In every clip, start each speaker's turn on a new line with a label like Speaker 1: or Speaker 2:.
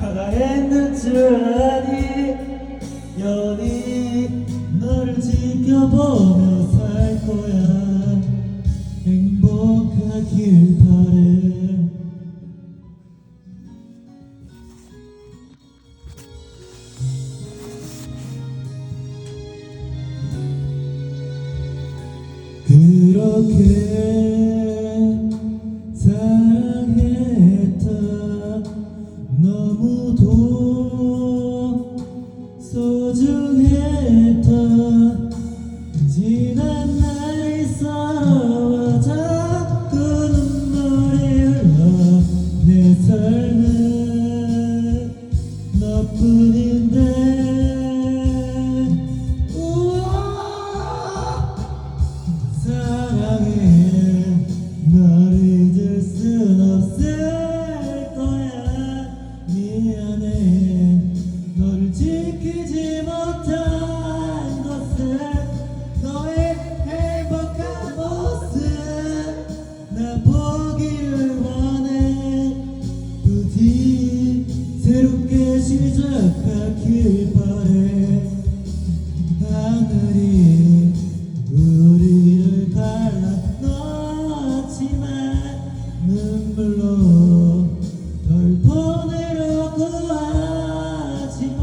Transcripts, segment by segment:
Speaker 1: 살아있는 줄 아니. 연이 너를 지켜보며 살 거야. 행복하길 바래. 그렇게 사랑해 널 잊을 순 없을 거야. 미안해. 너를 지키지 못한 것을 너의 행복한 모습. 나 보기를 원해. 부디 새롭게 시작하길 바래 눈물로 널 보내려고 하지만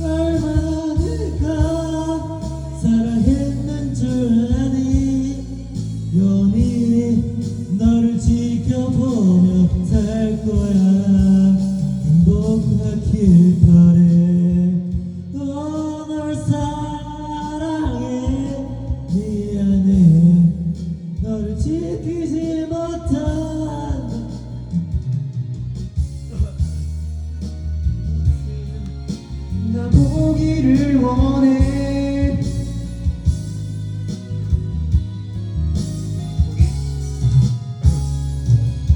Speaker 1: 얼마나 사랑했는 줄 아니? 연이 너를 지켜보며 살 거야. 행복하길 바래 나 보기를 원해